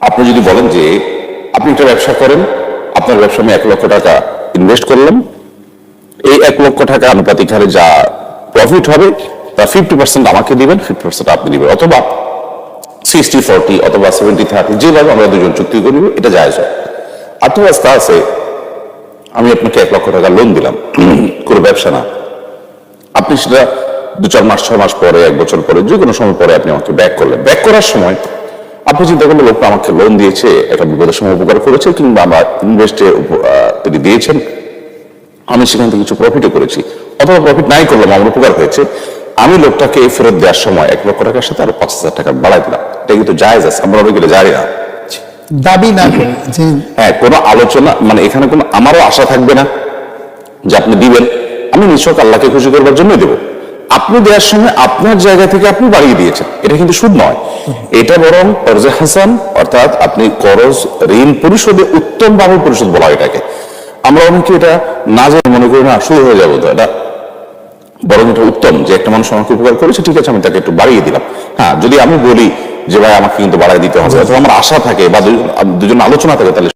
আপনি যদি বলেন যে আপনি একটা ব্যবসা করেন, আপনার ব্যবসা আমি এক লক্ষ টাকা ইনভেস্ট করলাম, এই এক লক্ষ টাকা আনুপাতিক হারে যা প্রফিট হবে, তা ফিফটি পার্সেন্ট আমাকে দিবেন ফিফটি পার্সেন্ট আপনি দিবেন, অথবা সিক্সটি ফোরটি অথবা সেভেন্টি থার্টি যেভাবে আমরা দুজন চুক্তি করি এটা যায় হয়। আরেকটা রাস্তা আছে, আমি আপনাকে এক লক্ষ টাকা লোন দিলাম, কোনো ব্যবসা না। আপনি সেটা দু চার মাস, ছয় মাস পরে, এক বছর পরে যে কোনো সময় পরে আপনি আমাকে ব্যাক করলেন। ব্যাক করার সময় আপনি চিন্তা করলেন লোকটা আমাকে লোন দিয়েছে একটা বিপদের সময় উপকার করেছে কিংবা আমার ইনভেস্টে তিনি দিয়েছেন। আমি সেখান থেকে কিছু প্রফিটও করেছি। অথবা প্রফিট নাই করলাম আমার উপকার হয়েছে। আমি লোকটাকে ফেরত দেওয়ার সময় এক লক্ষ টাকার সাথে আরও পাঁচ হাজার টাকা বাড়াই দিলাম। এটা কিন্তু জায়েজ আছে আমরা অনেক জানি না। দাবি না হ্যাঁ কোনো আলোচনা মানে এখানে কোনো আমারও আশা থাকবে না যে আপনি দিবেন। আমি নিশ্চয় আল্লাহকে খুশি করবার জন্যই দেবো। আপনি দেওয়ার সময় আপনার জায়গা থেকে আপনি বাড়িয়ে দিয়েছেন। এটা কিন্তু সুদ নয়। এটা বরং কর্জে হাসান, অর্থাৎ আপনি করজ ঋণ পরিশোধে উত্তম ভাবে পরিশোধ বলা এটাকে। আমরা অনেকে এটা না জেনে মনে করি না শুরু হয়ে যাব তো এটা বরং এটা উত্তম যে একটা মানুষ আমাকে উপকার করেছে, ঠিক আছে, আমি তাকে একটু বাড়িয়ে দিলাম। হ্যাঁ যদি আমি বলি যে, ভাই, আমাকে কিন্তু বাড়াই দিতে হবে। আমার আশা থাকে বা দুজন আলোচনা থাকে, তাহলে